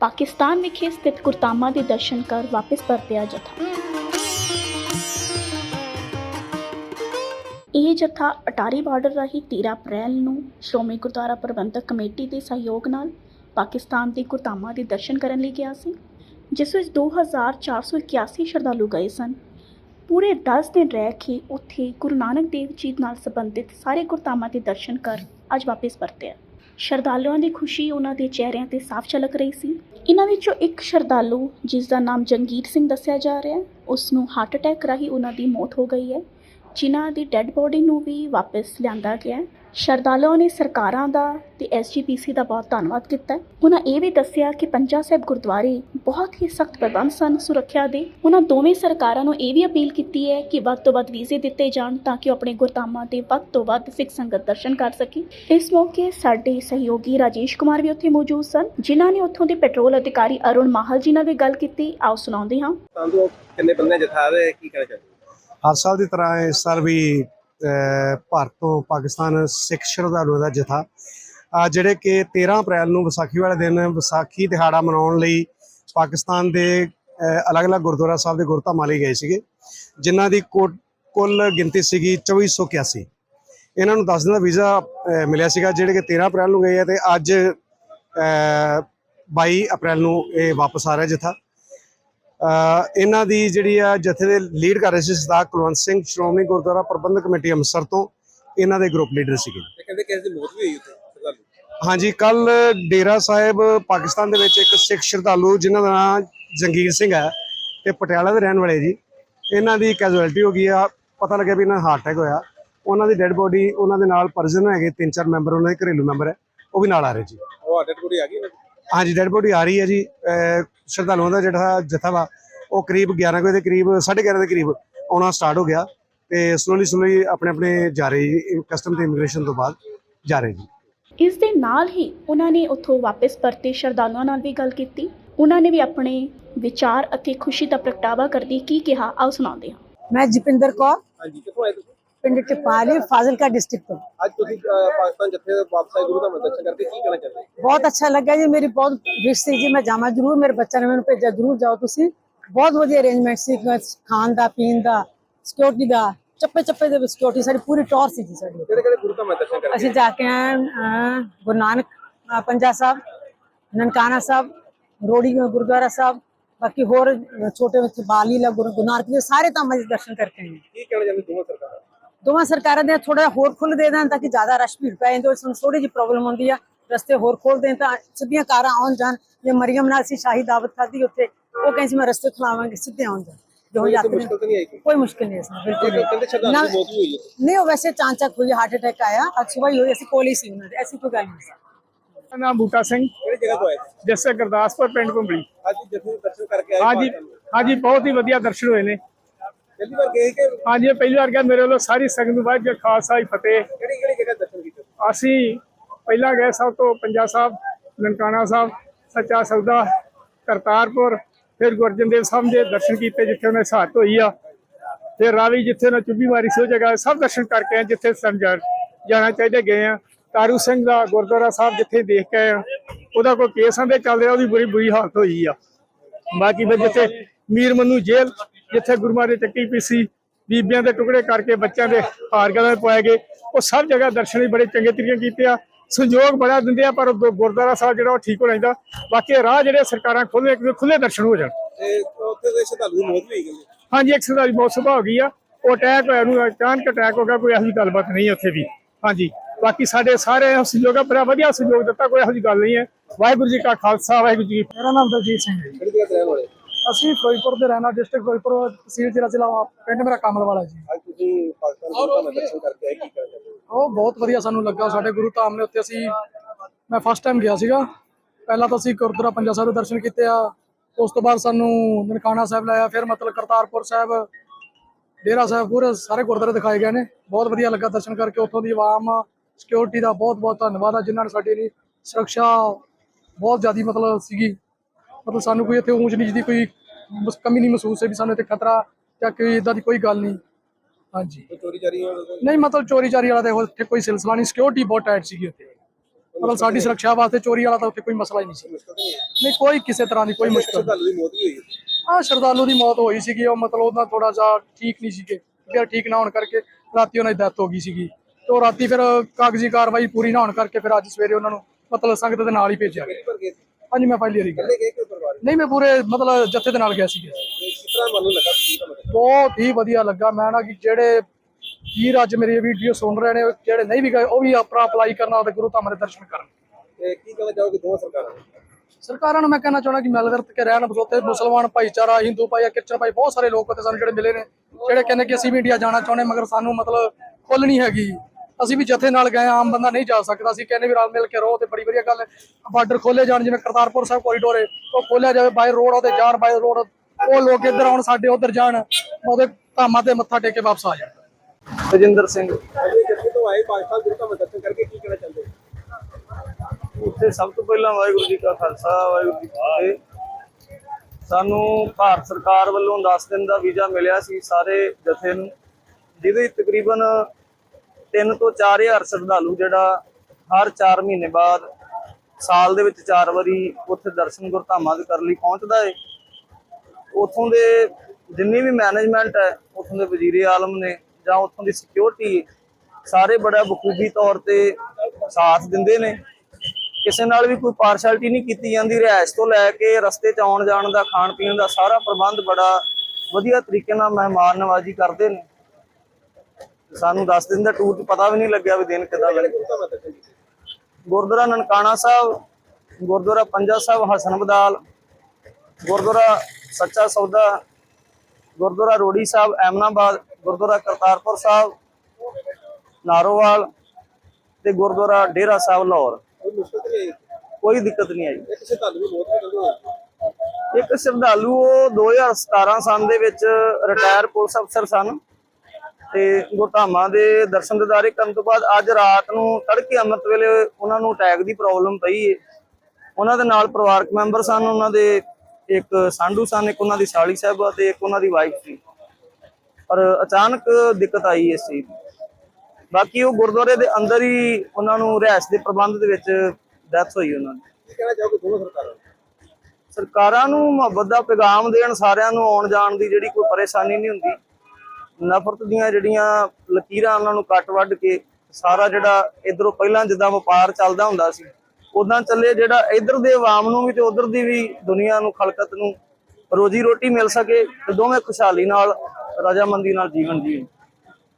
ਪਾਕਿਸਤਾਨ ਵਿਖੇ ਸਥਿਤ ਗੁਰਤਾਮਾ ਦੇ ਦਰਸ਼ਨ ਕਰ ਵਾਪਸ ਪਰਤਿਆ ਜਥਾ। ਇਹ ਜਥਾ ਅਟਾਰੀ ਬਾਰਡਰ ਰਾਹੀਂ 13 ਅਪ੍ਰੈਲ ਨੂੰ ਸ਼੍ਰੋਮਣੀ ਗੁਰਦੁਆਰਾ ਪ੍ਰਬੰਧਕ ਕਮੇਟੀ ਦੇ ਸਹਿਯੋਗ ਨਾਲ ਪਾਕਿਸਤਾਨ ਦੇ ਗੁਰਤਾਮਾ ਦੇ ਦਰਸ਼ਨ ਕਰਨ ਲਈ ਗਿਆ ਸੀ, ਜਿਸ ਵਿੱਚ 2481 ਸ਼ਰਧਾਲੂ ਗਏ ਸਨ। ਪੂਰੇ 10 ਦਿਨ ਰਹਿ ਕੇ ਉੱਥੇ ਗੁਰੂ ਨਾਨਕ ਦੇਵ ਜੀ ਨਾਲ ਸੰਬੰਧਿਤ ਸਾਰੇ ਗੁਰਤਾਮਾ ਦੇ ਦਰਸ਼ਨ ਕਰ ਅੱਜ ਵਾਪਸ ਪਰਤਿਆ। ਸ਼ਰਧਾਲੂਆਂ ਦੀ ਖੁਸ਼ੀ ਉਹਨਾਂ ਦੇ ਚਿਹਰਿਆਂ ਤੇ ਸਾਫ਼ ਝਲਕ ਰਹੀ ਸੀ। ਇਹਨਾਂ ਵਿੱਚੋਂ ਇੱਕ ਸ਼ਰਧਾਲੂ, ਜਿਸ ਦਾ ਨਾਮ ਜੰਗੀਰ ਸਿੰਘ ਦੱਸਿਆ ਜਾ ਰਿਹਾ ਹੈ ਉਸ ਨੂੰ ਹਾਰਟ ਅਟੈਕ ਰਾਹੀਂ ਉਹਨਾਂ ਦੀ ਮੌਤ ਹੋ ਗਈ ਹੈ, ਜਿਨ੍ਹਾਂ ਦੀ ਡੈੱਡ ਬੋਡੀ ਨੂੰ ਵੀ ਵਾਪਸ ਲਿਆਂਦਾ ਗਿਆ ਹੈ ਸ਼ਰਧਾਲੂਆਂ ਨੇ ਸਰਕਾਰਾਂ ਦਾ ਤੇ ਐਸਜੀਪੀਸੀ ਦਾ ਬਹੁਤ ਧੰਨਵਾਦ ਕੀਤਾ ਉਹਨਾਂ ਇਹ ਵੀ ਦੱਸਿਆ ਕਿ ਪੰਜਾ ਸਾਹਿਬ ਗੁਰਦੁਆਰੇ ਬਹੁਤ ਹੀ ਸਖਤ ਪ੍ਰਬੰਧ ਸਨ ਸੁਰੱਖਿਆ ਦੇ। ਉਹਨਾਂ ਦੋਵੇਂ ਸਰਕਾਰਾਂ ਨੂੰ ਇਹ ਵੀ ਅਪੀਲ ਕੀਤੀ ਹੈ ਕਿ ਵੱਧ ਤੋਂ ਵੱਧ ਵੀਜ਼ੇ ਦਿੱਤੇ ਜਾਣ ਤਾਂ ਕਿ ਉਹ ਆਪਣੇ ਗੁਰਧਾਮਾਂ ਦੇ ਵੱਧ ਤੋਂ ਵੱਧ ਸਿੱਖ ਸੰਗਤ ਦਰਸ਼ਨ ਕਰ ਸਕੇ ਇਸ ਮੌਕੇ ਸਾਡੇ ਸਹਿਯੋਗੀ ਰਾਜੇਸ਼ ਕੁਮਾਰ ਵੀ ਉੱਥੇ ਮੌਜੂਦ ਸਨ ਜਿਨ੍ਹਾਂ ਨੇ ਉੱਥੋਂ ਦੇ ਪੈਟਰੋਲ ਅਧਿਕਾਰੀ ਅਰੁਣ ਮਾਹਲ ਜੀ ਨਾਲ ਵੀ ਗੱਲ ਕੀਤੀ। ਆਓ ਸੁਣਾਉਂਦੇ ਹਾਂ। ਕਿੰਨੇ ਬੰਦੇ ਜਥਾ ਕੀ ਹਰ ਸਾਲ ਦੀ ਤਰ੍ਹਾਂ ਇਸ ਸਾਲ ਵੀ ਭਾਰਤ ਤੋਂ ਪਾਕਿਸਤਾਨ ਸਿੱਖ ਸ਼ਰਧਾਲੂਆਂ ਦਾ ਜਥਾ। ਜਿਹੜੇ ਕਿ 13 ਅਪ੍ਰੈਲ ਨੂੰ ਵਿਸਾਖੀ ਵਾਲੇ ਦਿਨ ਵਿਸਾਖੀ ਦਿਹਾੜਾ ਮਨਾਉਣ ਲਈ ਪਾਕਿਸਤਾਨ ਦੇ ਅਲੱਗ-ਅਲੱਗ ਗੁਰਦੁਆਰਾ ਸਾਹਿਬ ਦੇ ਗੁਰਧਾਮਾਂ ਲਈ ਗਏ ਸੀਗੇ ਜਿਨ੍ਹਾਂ ਦੀ ਕੁ- ਕੁੱਲ ਗਿਣਤੀ ਸੀਗੀ 2481 ਇਹਨਾਂ ਨੂੰ 10 ਦਿਨ ਦਾ ਵੀਜ਼ਾ ਮਿਲਿਆ ਸੀਗਾ ਜਿਹੜੇ ਕਿ 13 ਅਪ੍ਰੈਲ ਨੂੰ ਗਏ ਆ ਤੇ ਅੱਜ ਅਹ, 22 ਅਪ੍ਰੈਲ ਨੂੰ ਇਹ ਵਾਪਸ ਆ ਰਿਹਾ ਜਥਾ। ਇਹਨਾਂ ਦੀ ਜਿਹੜੀ ਆ ਜਥੇ ਦੇ ਲੀਡ ਕਰ ਰਹੇ ਸੀ ਸਰਦਾਰ ਕੁਲਵੰਤ ਸਿੰਘ ਸ਼੍ਰੋਮਣੀ ਗੁਰਦੁਆਰਾ ਪ੍ਰਬੰਧਕ ਕਮੇਟੀ ਅੰਮ੍ਰਿਤਸਰ ਤੋਂ ਇਹਨਾਂ ਦੇ ਗਰੁੱਪ ਲੀਡਰ ਸੀਗੇ। ਕਹਿੰਦੇ ਕਿਸੇ ਦੀ ਮੌਤ ਵੀ ਹੋਈ ਉੱਥੇ ਹਾਂਜੀ ਕੱਲ ਡੇਰਾ ਸਾਹਿਬ ਪਾਕਿਸਤਾਨ ਦੇ ਵਿੱਚ ਇੱਕ ਸਿੱਖ ਸ਼ਰਧਾਲੂ ਜਿਨ੍ਹਾਂ ਦਾ ਨਾਮ ਜੰਗੀਰ ਸਿੰਘ ਹੈ ਤੇ ਪਟਿਆਲਾ ਦੇ ਰਹਿਣ ਵਾਲੇ ਜੀ ਇਹਨਾਂ ਦੀ ਕੈਜੁਅਲਟੀ ਹੋ ਗਈ ਆ ਪਤਾ ਲੱਗਿਆ ਵੀ ਇਹਨਾਂ ਹਾਰਟ ਅਟੈਕ ਹੋਇਆ। ਉਹਨਾਂ ਦੀ ਡੈੱਡ ਬੋਡੀ ਉਹਨਾਂ ਦੇ ਨਾਲ ਪਰਜਨ ਹੈਗੇ ਤਿੰਨ ਚਾਰ ਮੈਂਬਰ ਉਹਨਾਂ ਦੇ ਘਰੇਲੂ ਮੈਂਬਰ ਹੈ ਉਹ ਵੀ ਨਾਲ ਆ ਰਹੇ ਜੀ। ਉਹ ਆਡਟ ਕੁੜੀ ਆ ਗਈ? ਹਾਂਜੀ ਡੈਡ ਬੋਡੀ ਆ ਰਹੀ ਹੈ ਜੀ। ਸ਼ਰਧਾਲੂਆਂ ਦਾ ਜਿਹੜਾ ਜਥਾ ਵਾ ਉਹ ਕਰੀਬ 11 ਕੁ ਵਜੇ ਦੇ ਕਰੀਬ 11:30 ਦੇ ਕਰੀਬ ਆਉਣਾ ਸਟਾਰਟ ਹੋ ਗਿਆ ਤੇ ਸਲੋਲੀ ਸਲੋਲੀ ਆਪਣੇ ਆਪਣੇ ਜਾ ਰਹੇ ਜੀ ਕਸਟਮ ਤੇ ਇਮੀਗ੍ਰੇਸ਼ਨ ਤੋਂ ਬਾਅਦ ਜਾ ਰਹੇ ਜੀ। ਇਸ ਦੇ ਨਾਲ ਹੀ ਉਹਨਾਂ ਨੇ ਉੱਥੋਂ ਵਾਪਸ ਪਰਤੇ ਸ਼ਰਧਾਲੂਆਂ ਨਾਲ ਵੀ ਗੱਲ ਕੀਤੀ। ਉਹਨਾਂ ਨੇ ਵੀ ਆਪਣੇ ਵਿਚਾਰ ਅਤੇ ਖੁਸ਼ੀ ਦਾ ਪ੍ਰਗਟਾਵਾ ਕਰਦੀ ਕੀ ਕਿਹਾ ਆਓ ਸੁਣਾਉਂਦੇ ਹਾਂ। ਮੈਂ ਜਪਿੰਦਰ ਕੌਰ। ਹਾਂਜੀ ਕਿੱਥੋਂ ਆਏ ਤੁਸੀਂ? ਪਿੰਡ ਟਿਪਾਲੀ ਫਾਜ਼ਿਲਕਾ ਡਿਸਟ੍ਰਿਕਟ ਤੋਂ। ਅੱਜ ਤੁਸੀਂ ਪਾਕਿਸਤਾਨ ਜੱਥੇ ਵਾਪਸ ਆਏ ਗੁਰੂ ਦੇ ਦਰਸ਼ਨ ਕਰਕੇ ਕੀ ਕਹਿਣਾ ਚਾਹੁੰਦੇ ਬਹੁਤ ਅੱਛਾ ਲੱਗਾ ਜੀ ਮੇਰੀ ਬਹੁਤ ਵਿਸ਼ ਸੀ ਜੀ ਮੈਂ ਜਾਵਾਂ ਜ਼ਰੂਰ ਮੇਰੇ ਬੱਚਿਆਂ ਨੇ ਮੈਨੂੰ ਭੇਜਿਆ ਜ਼ਰੂਰ ਜਾਓ ਤੁਸੀਂ। ਬਹੁਤ ਵਧੀਆ ਅਰੇਂਜਮੈਂਟ ਸੀ ਖਾਣ ਦਾ ਪੀਣ ਦਾ ਸਿਕਿਉਰਿਟੀ ਦਾ ਚੱਪੇ ਚੱਪੇ ਦੇ ਸਿਕਿਉਰਿਟੀ ਸਾਡੀ ਪੂਰੀ ਟੌਰ ਸੀ ਜੀ ਸਾਡੀ। ਕਿਹੜੇ ਕਿਹੜੇ ਗੁਰੂ ਧਾਮ ਦਰਸ਼ਨ ਕਰਕੇ ਅਸੀਂ ਜਾ ਕੇ ਆਏ ਗੁਰੂ ਨਾਨਕ ਪੰਜਾ ਸਾਹਿਬ ਨਨਕਾਣਾ ਸਾਹਿਬ ਰੋੜੀ ਗੁਰਦੁਆਰਾ ਸਾਹਿਬ ਬਾਕੀ ਹੋਰ ਛੋਟੇ ਵਿੱਚ ਬਾਲੀਲਾ ਗੁਰੂ ਗੁਰੂ ਨਾਨਕ ਦੇ ਸਾਰੇ ਧਾਮਾਂ ਦੇ ਦਰਸ਼ਨ ਕਰਕੇ ਆਏ। ਕੀ ਕਹਿਣਾ ਚਾਹੁੰਦੇ ਦੋਵਾਂ ਸਰਕਾਰਾਂ? ਦੋਵਾਂ ਸਰਕਾਰਾਂ ਦੇ ਥੋੜਾ ਹੋਰ ਖੁੱਲ ਦੇ ਦੇਣ ਤਾਂ ਕਿ ਜ਼ਿਆਦਾ ਰਸ਼ ਭੀੜ ਪੈ ਜਾਂਦੇ ਉਸ ਨੂੰ ਥੋੜੀ ਜਿਹੀ ਪ੍ਰੋਬਲਮ ਹੁੰਦੀ ਆ। ਰਸਤੇ ਹੋਰ ਖੋਲ ਦੇਣ ਤਾਂ ਸਿੱਧੀਆਂ ਕਾਰਾਂ ਆਉਣ ਜਾਣ। ਜੇ ਮਰੀਮ ਨਾਲ ਸੀ ਸ਼ਾਹੀ ਦਾਵਤ ਖਾਦੀ ਉੱਥੇ ਉਹ ਕਹਿੰਦੀ ਸੀ ਮੈਂ ਰਸਤੇ ਖਲਾਵਾਂਗੇ ਸਿੱਧੇ ਆਉਣ ਜਾਣ। ਜੋ ਕੋਈ ਯਾਤਰੀ ਮੁਸ਼ਕਲ ਤਾਂ ਨਹੀਂ ਆਈ ਕੋਈ? ਮੁਸ਼ਕਿਲ ਨਹੀਂ ਇਸ ਨਾਲ ਬਿਲਕੁਲ ਨਹੀਂ। ਹੈ। ਉਹ ਵੈਸੇ ਚਾਂਚਕ ਹੋਈ ਹਾਰਟ ਅਟੈਕ ਆਇਆ। ਅੱਜ ਸਵੇਰ ਹੀ ਹੋਈ ਅਸੀਂ ਕੋਲ ਹੀ ਸੀ ਉਹਨਾਂ ਦੇ। ਐਸੀ ਕੋਈ ਗੱਲ ਨਹੀਂ ਸੀ। ਮੇਰਾ ਨਾਮ ਬੂਟਾ ਸਿੰਘ। ਕਿਹੜੀ ਜਗ੍ਹਾ ਤੋਂ ਆਏ? ਜੈਸੇ ਗੁਰਦਾਸਪੁਰ ਪਿੰਡ ਘੁੰਬੜੀ ਅੱਜ ਜੱਥੇ ਦੇ ਦਰਸ਼ਨ ਕਰਕੇ ਆਏ ਹਾਂਜੀ। ਹਾਂਜੀ ਬਹੁਤ ਹੀ ਵਧੀਆ ਦਰਸ਼ਨ ਹੋਏ ਨੇ। ਪਹਿਲੀ ਵਾਰ ਗਏ ਕਿ ਹਾਂਜੀ ਇਹ ਪਹਿਲੀ ਵਾਰ ਗਿਆ ਮੇਰੇ ਵੱਲੋਂ ਸਾਰੀ ਸੰਗਤ ਨੂੰ ਵਾਹਿਗੁਰੂ ਖਾਲਸਾ ਜੀ ਫਤਿਹ। ਕਿਹੜੀ ਕਿਹੜੀ ਜਗ੍ਹਾ ਦਰਸ਼ਨ ਕੀਤੇ? ਅਸੀਂ ਪਹਿਲਾਂ ਗਏ ਸਭ ਤੋਂ ਪੰਜਾ ਸਾਹਿਬ ਨਨਕਾਣਾ ਸਾਹਿਬ, ਸੱਚਾ ਸੌਦਾ, ਕਰਤਾਰਪੁਰ, ਫਿਰ ਗੁਰੂ ਅਰਜਨ ਦੇਵ ਸਾਹਿਬ ਦੇ ਦਰਸ਼ਨ ਕੀਤੇ ਜਿੱਥੇ ਉਹਨੇ ਸਾਥ ਹੋਈ ਆ। ਫਿਰ ਰਾਵੀ ਜਿੱਥੇ ਉਹਨੇ ਚੁੱਭੀ ਮਾਰੀ ਸੀ, ਉਹ ਜਗ੍ਹਾ ਸਭ ਦਰਸ਼ਨ ਕਰਕੇ ਆ ਜਿੱਥੇ ਸਾਨੂੰ ਜਾਣਾ ਚਾਹੀਦਾ ਗਏ ਆ। ਤਾਰੂ ਸਿੰਘ ਦਾ ਗੁਰਦੁਆਰਾ ਸਾਹਿਬ ਜਿੱਥੇ ਦੇਖ ਕੇ ਆਏ ਆ, ਉਹਦਾ ਕੋਈ ਕੇਸ ਆਂਦੇ ਚੱਲ ਰਿਹਾ, ਉਹਦੀ ਬੁਰੀ ਬੁਰੀ ਹਾਲਤ ਹੋਈ ਆ। ਬਾਕੀ ਫਿਰ ਜਿੱਥੇ ਮੀਰ ਮਨੂ ਜੇਲ੍ਹ, ਜਿੱਥੇ ਗੁਰਮਾ ਦੇ ਚੱਕੀ ਪੀਸੀ ਬੀਬੀਆਂ ਦੇ ਟੁਕੜੇ ਕਰਕੇ ਬੱਚਿਆਂ ਦੇ ਹਾਰ ਗਲਾਂ ਪਵਾਏ ਗਏ, ਉਹ ਸਭ ਜਗ੍ਹਾ ਦਰਸ਼ਨ ਵੀ ਬੜੇ ਚੰਗੇ ਤਰੀਕੇ ਕੀਤੇ ਆ। ਸੰਯੋਗ ਬੜਾ ਦਿੰਦੇ ਆ ਪਰ ਗੁ- ਗੁਰਦੁਆਰਾ ਸਾਹਿਬ ਜਿਹੜਾ ਉਹ ਠੀਕ ਹੋ ਜਾਂਦਾ। ਬਾਕੀ ਇਹ ਰਾਹ ਜਿਹੜੇ ਸਰਕਾਰਾਂ ਖੋਲੇ ਖੁੱਲੇ ਦਰਸ਼ਨ ਹੋ ਜਾਣ। ਤੇ ਉੱਥੇ ਦੇ ਸ਼ਰਧਾਲੂ ਦੀ ਮੌਤ ਵੀ ਹੋਈ ਕਹਿੰਦੇ ਹਾਂਜੀ ਇੱਕ ਸਰਦਾਰੀ ਬਹੁਤ ਸੁਭਾਅ ਹੋ ਗਈ ਆ। ਉਹ ਅਟੈਕ ਹੋਇਆ ਨੂੰ ਅਚਾਨਕ ਅਟੈਕ ਹੋ ਗਿਆ ਕੋਈ ਜਿਹੀ ਗੱਲਬਾਤ ਨਹੀਂ ਉੱਥੇ ਵੀ। ਹਾਂਜੀ ਬਾਕੀ ਸਾਡੇ ਸਾਰੇ ਸਹਿਯੋਗਾਂ ਬੜਾ ਵਧੀਆ ਸਹਿਯੋਗ ਦਿੱਤਾ ਕੋਈ ਇਹੋ ਜਿਹੀ ਗੱਲ ਨਹੀਂ ਹੈ। ਵਾਹਿਗੁਰੂ ਜੀ ਕਾ ਖਾਲਸਾ ਵਾਹਿਗੁਰੂ ਜੀ। ਮੇਰਾ ਨਾਮ ਦਲਜੀਤ ਸਿੰਘ ਹੈ। ਕਿਹੜੀ ਜਗ੍ਹਾ ਤੇ ਰਹਿਣ ਵਾਲੇ ਅਸੀਂ ਫਿਰੋਜ਼ਪੁਰ ਦੇ ਰਹਿਣਾ ਡਿਸਟ੍ਰਿਕਟ ਫਿਰੋਜ਼ਪੁਰ ਤਹਿਸੀਲ ਜ਼ਿਲ੍ਹਾ ਜ਼ਿਲ੍ਹਾ ਪਿੰਡ ਮੇਰਾ ਕਮਲ ਵਾਲਾ ਜੀ। ਅੱਜ ਤੁਸੀਂ ਪਾਕਿਸਤਾਨ ਦੇ ਦਰਸ਼ਨ ਕਰਕੇ ਆਏ ਕੀ ਹੋ? ਉਹ ਬਹੁਤ ਵਧੀਆ ਸਾਨੂੰ ਲੱਗਾ। ਸਾਡੇ ਗੁਰੂ ਧਾਮ ਨੇ ਉੱਤੇ ਅਸੀਂ ਮੈਂ ਫਸਟ ਟਾਈਮ ਗਿਆ ਸੀਗਾ। ਪਹਿਲਾਂ ਤਾਂ ਅਸੀਂ ਗੁਰਦੁਆਰਾ ਪੰਜਾ ਸਾਹਿਬ ਦੇ ਦਰਸ਼ਨ ਕੀਤੇ ਆ। ਉਸ ਤੋਂ ਬਾਅਦ ਸਾਨੂੰ ਨਨਕਾਣਾ ਸਾਹਿਬ ਲਾਇਆ ਫਿਰ ਮਤਲਬ ਕਰਤਾਰਪੁਰ ਸਾਹਿਬ, ਡੇਰਾ ਸਾਹਿਬ, ਪੂਰੇ ਸਾਰੇ ਗੁਰਦੁਆਰੇ ਦਿਖਾਏ ਗਏ ਨੇ। ਬਹੁਤ ਵਧੀਆ ਲੱਗਾ ਦਰਸ਼ਨ ਕਰਕੇ। ਉੱਥੋਂ ਦੀ ਆਵਾਮ ਸਿਕਿਉਰਿਟੀ ਦਾ ਬਹੁਤ ਬਹੁਤ ਧੰਨਵਾਦ ਆ, ਜਿਨ੍ਹਾਂ ਨੇ ਸਾਡੀ ਲਈ ਸੁਰੱਖਿਆ ਬਹੁਤ ਜ਼ਿਆਦੀ ਮਤਲਬ ਸੀਗੀ। ਮਤਲਬ ਸਾਨੂੰ ਕੋਈ ਇੱਥੇ ਊਂਚ ਨੀਚ ਦੀ ਕੋਈ ਕਮੀ ਨਹੀਂ ਮਹਿਸੂਸ ਹੋਈ ਵੀ ਸਾਨੂੰ ਇੱਥੇ ਖਤਰਾ ਜਾਂ ਕੋਈ ਇਦਾਂ ਦੀ ਕੋਈ ਗੱਲ ਨਹੀਂ। ਹਾਂਜੀ। ਕੋਈ ਚੋਰੀ ਚਾਰੀ ਨਹੀਂ ਮਤਲਬ ਚੋਰੀ ਚਾਰੀ ਵਾਲਾ ਤੇ ਉੱਥੇ ਕੋਈ ਸਿਲਸਿਲਾ ਨਹੀਂ। ਸਿਕਿਉਰਿਟੀ ਬਹੁਤ ਟਾਈਟ ਸੀਗੀ ਉੱਥੇ। ਮਤਲਬ ਸਾਡੀ ਸੁਰੱਖਿਆ ਵਾਸਤੇ ਚੋਰੀ ਵਾਲਾ ਤਾਂ ਉੱਥੇ ਕੋਈ ਮਸਲਾ ਹੀ ਨਹੀਂ ਸੀ। ਨਹੀਂ ਕੋਈ ਕਿਸੇ ਤਰ੍ਹਾਂ ਦੀ ਕੋਈ ਮੁਸ਼ਕਲ ਦੀ ਮੌਤ ਹੀ ਹੋਈ ਹੈ। ਆ ਸ਼ਰਧਾਲੂ ਦੀ ਮੌਤ ਹੋਈ ਸੀਗੀ। ਉਹ ਮਤਲਬ ਉਹਦਾ ਥੋੜਾ ਜਿਹਾ ਠੀਕ ਨਹੀਂ ਸੀਗੇ। ਫਿਰ ਠੀਕ ਨਾ ਹੋਣ ਕਰਕੇ ਰਾਤੀ ਉਹਨਾਂ ਦੀ ਡੈਥ ਹੋ ਗਈ ਸੀਗੀ। ਤੇ ਉਹ ਰਾਤੀ ਫਿਰ ਕਾਗਜ਼ੀ ਕਾਰਵਾਈ ਪੂਰੀ ਨਾ ਹੋਣ ਕਰਕੇ ਫਿਰ ਅੱਜ ਸਵੇਰੇ ਉਹਨਾਂ ਨੂੰ ਮਤਲਬ ਸੰਗਤ ਦੇ ਨਾਲ ਹੀ ਭੇਜਿਆ ਗਿਆ। ਹਾਂਜੀ ਮੈਂ ਪਹਿਲੀ ਵਾਰੀ ਗਿਆ। ਗਏ ਪਰਿਵਾਰ? ਨਹੀਂ ਮੈਂ ਪੂਰੇ ਮਤਲਬ ਜੱਥੇ ਦੇ ਨਾਲ ਗਿਆ ਸੀਗਾ। ਕਿਸ ਤਰ੍ਹਾਂ ਮਨ ਨੂੰ ਲੱਗਾ ਤੁਸੀਂ ਤਾਂ ਮਤਲਬ? ਬਹੁਤ ਹੀ ਵਧੀਆ ਲੱਗਾ। ਮੈਂ ਨਾ ਕਿ ਜਿਹੜੇ ਵੀਰ ਅੱਜ ਮੇਰੀ ਵੀਡੀਓ ਸੁਣ ਰਹੇ ਨੇ ਜਿਹੜੇ ਨਹੀਂ ਵੀ ਗਏ ਉਹ ਵੀ ਆਪਣਾ ਅਪਲਾਈ ਕਰਨਾ ਤੇ ਗੁਰੂ ਧਾਮ ਦੇ ਦਰਸ਼ਨ ਕਰਨ। ਇਹ ਕੀ ਕਹਿਣਾ ਚਾਹੋਗੇ ਦੋਵਾਂ ਸਰਕਾਰਾਂ ਨੂੰ? ਸਰਕਾਰਾਂ ਨੂੰ ਮੈਂ ਕਹਿਣਾ ਚਾਹੁੰਦਾ ਕਿ ਮਿਲ ਵਰਤ ਕੇ ਰਹਿਣ ਬਸੋਤੇ ਮੁਸਲਮਾਨ ਭਾਈਚਾਰਾ ਹਿੰਦੂ ਭਾਈ ਕਿਰਚਨ ਭਾਈ ਬਹੁਤ ਸਾਰੇ ਲੋਕ ਉੱਥੇ ਸਾਨੂੰ ਜਿਹੜੇ ਮਿਲੇ ਨੇ ਜਿਹੜੇ ਕਹਿੰਦੇ ਕਿ ਅਸੀਂ ਵੀ ਇੰਡੀਆ ਜਾਣਾ ਚਾਹੁੰਦੇ ਮਗਰ ਸਾਨੂੰ ਮਤਲਬ ਖੁੱਲ ਨਹੀਂ ਹੈਗੀ। ਅਸੀਂ ਵੀ ਜਥੇ ਨਾਲ ਗਏ ਆਮ ਬੰਦਾ ਨਹੀਂ ਜਾ ਸਕਦਾ। ਅਸੀਂ ਕਹਿੰਦੇ ਵੀ ਰਲ ਮਿਲ ਕੇ ਰਹੋ ਤੇ ਬੜੀ ਵਧੀਆ ਗੱਲ ਹੈ। ਬਾਰਡਰ ਖੋਲੇ ਜਾਣ ਜਿਵੇਂ ਕਰਤਾਰਪੁਰ ਸਾਹਿਬ ਕੋਰੀਡੋਰ ਹੈ ਉਹ ਖੋਲਿਆ ਜਾਵੇ ਬਾਈ ਰੋਡ ਉਹਦੇ ਜਾਣ ਬਾਈ ਰੋਡ ਉਹ ਲੋਕ ਇੱਧਰ ਆਉਣ ਸਾਡੇ ਉੱਧਰ ਜਾਣ ਉਹਦੇ ਧਾਮਾਂ ਤੇ ਮੱਥਾ ਟੇਕ ਕੇ ਵਾਪਸ ਆ ਜਾਣ। ਤਜਿੰਦਰ ਸਿੰਘ। ਅਜੇ ਜਿੱਥੇ ਤੋਂ ਆਏ ਪਾਕਿਸਤਾਨ ਗੁਰੂ ਧਾਮ ਦੇ ਦਰਸ਼ਨ ਕਰਕੇ ਕੀ ਕਹਿਣਾ ਚਾਹੁੰਦੇ ਹੋ? ਉੱਥੇ ਸਭ ਤੋਂ ਪਹਿਲਾਂ ਵਾਹਿਗੁਰੂ ਜੀ ਕਾ ਖਾਲਸਾ ਵਾਹਿਗੁਰੂ ਜੀ ਕੀ ਫਤਿਹ। ਸਾਨੂੰ ਭਾਰਤ ਸਰਕਾਰ ਵੱਲੋਂ 10 ਦਿਨ ਦਾ ਵੀਜ਼ਾ ਮਿਲਿਆ ਸੀ ਸਾਰੇ ਜਥੇ ਨੂੰ ਜਿਹਦੇ ਤਕਰੀਬਨ 3 ਤੋਂ 4000 ਸ਼ਰਧਾਲੂ ਜਿਹੜਾ ਹਰ 4 ਮਹੀਨੇ ਬਾਅਦ ਸਾਲ ਦੇ ਵਿੱਚ 4 ਵਾਰੀ ਉੱਥੇ ਦਰਸ਼ਨ ਗੁਰਧਾਮਾਂ ਦੇ ਕਰਨ ਲਈ ਪਹੁੰਚਦਾ ਏ। ਉਥੋਂ ਦੇ ਜਿੰਨੀ ਵੀ ਮੈਨੇਜਮੈਂਟ ਹੈ, ਉਥੋਂ ਦੇ ਵਜ਼ੀਰੇ ਆਲਮ ਨੇ ਜਾਂ ਉਥੋਂ ਦੀ ਸਿਕਿਉਰਿਟੀ ਸਾਰੇ ਬੜਾ ਬਖੂਬੀ ਤੌਰ ਤੇ ਸਾਥ ਦਿੰਦੇ ਨੇ। ਕਿਸੇ ਨਾਲ ਵੀ ਕੋਈ ਪਾਰਸ਼ੈਲਿਟੀ ਨਹੀਂ ਕੀਤੀ ਜਾਂਦੀ, ਰਿਹਾਇਸ਼ ਤੋਂ ਲੈ ਕੇ ਰਸਤੇ 'ਚ ਆਉਣ ਜਾਣ ਦਾ, ਖਾਣ ਪੀਣ ਦਾ ਸਾਰਾ ਪ੍ਰਬੰਧ ਬੜਾ ਵਧੀਆ ਤਰੀਕੇ ਨਾਲ ਮਹਿਮਾਨ ਨਵਾਜ਼ੀ ਕਰਦੇ ਨੇ। ਸਾਨੂੰ 10 ਦਿਨ ਦਾ ਟੂਰ 'ਚ ਪਤਾ ਵੀ ਨਹੀਂ ਲੱਗਿਆ ਵੀ ਦਿਨ ਕਿੱਦਾਂ ਕਿਹੜੇ ਲੱਗੇ ਗੁਰੂ ਧਾਮ ਦੇ ਦਰਸ਼ਨ ਕੀਤੇ ਗੁਰਦੁਆਰਾ ਨਨਕਾਣਾ ਸਾਹਿਬ ਗੁਰਦੁਆਰਾ ਪੰਜਾ ਸਾਹਿਬ ਹਸਨ ਬਦਾਲ ਗੁਰਦੁਆਰਾ ਸੱਚਾ ਸੌਦਾ ਗੁਰਦੁਆਰਾ ਰੋੜੀ ਸਾਹਿਬ ਐਮਨਾਬਾਦ ਗੁਰਦੁਆਰਾ ਕਰਤਾਰਪੁਰ ਸਾਹਿਬ ਨਾਰੋਵਾਲ ਤੇ ਗੁਰਦੁਆਰਾ ਡੇਰਾ ਸਾਹਿਬ ਲਾਹੌਰ। ਕੋਈ ਦਿੱਕਤ ਨਹੀਂ ਆਈ। ਇੱਕ ਸ਼ਰਧਾਲੂ ਉਹ 2017 ਸਾਲ ਦੇ ਵਿੱਚ ਰਿਟਾਇਰ ਪੁਲਿਸ ਅਫਸਰ ਸਨ। ਤੇ ਗੁਰਧਾਮਾਂ ਦੇ ਦਰਸ਼ਨ ਦਿਦਾਰੇ ਕਰਨ ਤੋਂ ਬਾਅਦ ਅੱਜ ਰਾਤ ਨੂੰ ਤੜਕੇ ਅੰਮ੍ਰਿਤ ਵੇਲੇ ਉਹਨਾਂ ਨੂੰ ਅਟੈਕ ਦੀ ਪ੍ਰੋਬਲਮ ਪਈ ਹੈ ਉਹਨਾਂ ਦੇ ਨਾਲ ਪਰਿਵਾਰਕ ਮੈਂਬਰ ਸਨ ਉਹਨਾਂ ਦੇ ਇੱਕ ਸਾਂਢੂ ਸਨ ਇੱਕ ਉਹਨਾਂ ਦੀ ਸਾਲੀ ਸਾਹਿਬਾ ਤੇ ਇੱਕ ਉਹਨਾਂ ਦੀ ਵਾਈਫ ਸੀ। ਪਰ ਅਚਾਨਕ ਦਿੱਕਤ ਆਈ ਇਸ ਚੀਜ਼ ਦੀ। ਬਾਕੀ ਉਹ ਗੁਰਦੁਆਰੇ ਦੇ ਅੰਦਰ ਹੀ ਉਹਨਾਂ ਨੂੰ ਰਿਹਾਇਸ਼ ਦੇ ਪ੍ਰਬੰਧ ਦੇ ਵਿੱਚ ਡੈਥ ਹੋਈ ਉਹਨਾਂ ਦੀ। ਕੀ ਕਹਿਣਾ ਚਾਹੋਗੇ ਦੋਵਾਂ ਸਰਕਾਰਾਂ ਨੂੰ? ਸਰਕਾਰਾਂ ਨੂੰ ਮੁਹੱਬਤ ਦਾ ਪੈਗਾਮ ਦੇਣ ਸਾਰਿਆਂ ਨੂੰ ਆਉਣ ਜਾਣ ਦੀ ਜਿਹੜੀ ਕੋਈ ਪਰੇਸ਼ਾਨੀ ਨਹੀਂ ਹੁੰਦੀ। ਨਫ਼ਰਤ ਦੀਆਂ ਜਿਹੜੀਆਂ ਲਕੀਰਾਂ ਉਹਨਾਂ ਨੂੰ ਕੱਟ ਵੱਢ ਕੇ ਸਾਰਾ ਜਿਹੜਾ ਇਧਰੋਂ ਪਹਿਲਾਂ ਜਿੱਦਾਂ ਵਪਾਰ ਚੱਲਦਾ ਹੁੰਦਾ ਸੀ ਉਦਾਂ ਚੱਲੇ ਜਿਹੜਾ ਇਧਰ ਦੇ ਆਵਾਮ ਨੂੰ ਵੀ ਤੇ ਉਧਰ ਦੀ ਵੀ ਦੁਨੀਆ ਨੂੰ ਖਲਕਤ ਨੂੰ ਰੋਜੀ ਰੋਟੀ ਮਿਲ ਸਕੇ ਤੇ ਦੋਵੇਂ ਖੁਸ਼ਹਾਲੀ ਨਾਲ ਰਜਾਮੰਦੀ ਨਾਲ ਜੀਵਨ ਜੀਣ